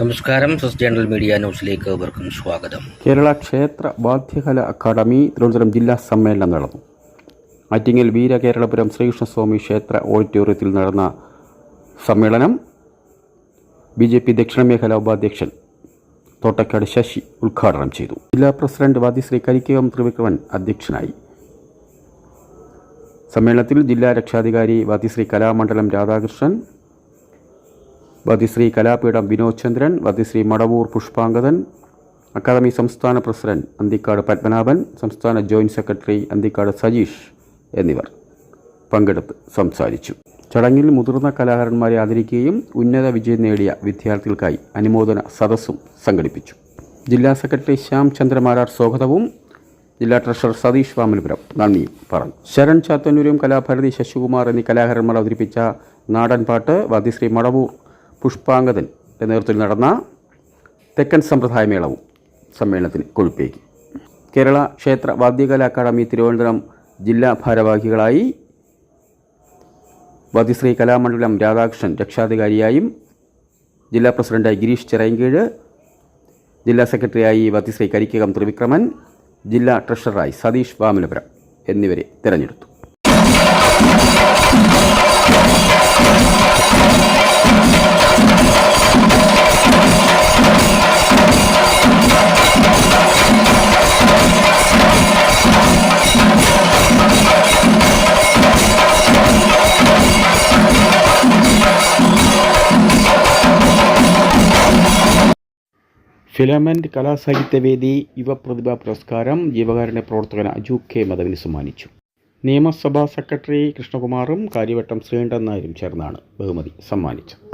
നമസ്കാരം സസ് journal media ന്യൂസിലേക്ക് ഏവർക്കും സ്വാഗതം. കേരള ക്ഷേത്ര വാദ്യകല അക്കാദമി തിരുവനന്തപുരം ജില്ലാ സമ്മേളനം നടന്നു. ആറ്റിങ്ങൽ വീരകേരളപുരം ശ്രീകൃഷ്ണസ്വാമി ക്ഷേത്ര ഓഡിറ്റോറിയത്തിൽ നടന്ന സമ്മേളനം ബി ജെ പി ദക്ഷിണമേഖല ഉപാധ്യക്ഷൻ തോട്ടക്കാട് ശശി ഉദ്ഘാടനം ചെയ്തു. ജില്ലാ പ്രസിഡന്റ് വാദിശ്രീ കരിക്കകം ത്രിവിക്രമൻ അധ്യക്ഷനായി. സമ്മേളനത്തിൽ ജില്ലാ രക്ഷാധികാരി വാദിശ്രീ കലാമണ്ഡലം രാധാകൃഷ്ണൻ വതിശ്രീ കലാപീഠം വിനോദ് ചന്ദ്രൻ വതിശ്രീ മടവൂർ പുഷ്പാങ്കതൻ അക്കാദമി സംസ്ഥാന പ്രസിഡന്റ് അന്തിക്കാട് പത്മനാഭൻ സംസ്ഥാന ജോയിന്റ് സെക്രട്ടറി അന്തിക്കാട് സജീഷ് എന്നിവർ പങ്കെടുത്ത് സംസാരിച്ചു. ചടങ്ങിൽ മുതിർന്ന കലാകാരന്മാരെ ആദരിക്കുകയും ഉന്നത വിജയം നേടിയ വിദ്യാർത്ഥികൾക്കായി അനുമോദന സദസ്സും സംഘടിപ്പിച്ചു. ജില്ലാ സെക്രട്ടറി ശ്യാം ചന്ദ്രമാരാർ സ്വാഗതവും ജില്ലാ ട്രഷറർ സതീഷ് വാമനപുരം നന്ദിയും പറഞ്ഞു. ശരൺ ചാത്തന്നൂരും കലാഭാരതി ശശികുമാർ എന്നീ കലാകാരന്മാർ അവതരിപ്പിച്ച നാടൻപാട്ട് വതിശ്രീ മടവൂർ പുഷ്പാങ്കദന്റെ നേതൃത്വത്തിൽ നടന്ന തെക്കൻ സമ്പ്രദായമേളവും സമ്മേളനത്തിന് കൊഴുപ്പേകി. കേരള ക്ഷേത്ര വാദ്യകല അക്കാദമി തിരുവനന്തപുരം ജില്ലാ ഭാരവാഹികളായി വാദ്യശ്രീ കലാമണ്ഡലം രാധാകൃഷ്ണൻ രക്ഷാധികാരിയായും ജില്ലാ പ്രസിഡന്റായി ഗിരീഷ് ചിറയൻകീഴ് ജില്ലാ സെക്രട്ടറിയായി വാദ്യശ്രീ കരിക്കകം ത്രിവിക്രമൻ ജില്ലാ ട്രഷററായി സതീഷ് വാമനപുരം എന്നിവരെ തിരഞ്ഞെടുത്തു. ഫിലമെന്റ് കലാസാഹിത്യവേദി യുവപ്രതിഭ പുരസ്കാരം ജീവകാരുണ്യ പ്രവർത്തകൻ അജു കെ. മദവിന് സമ്മാനിച്ചു. നിയമസഭാ സെക്രട്ടറി കൃഷ്ണകുമാറും കാര്യവട്ടം ശ്രീകണ്ഠൻ നായരും ചേർന്നാണ് ബഹുമതി സമ്മാനിച്ചത്.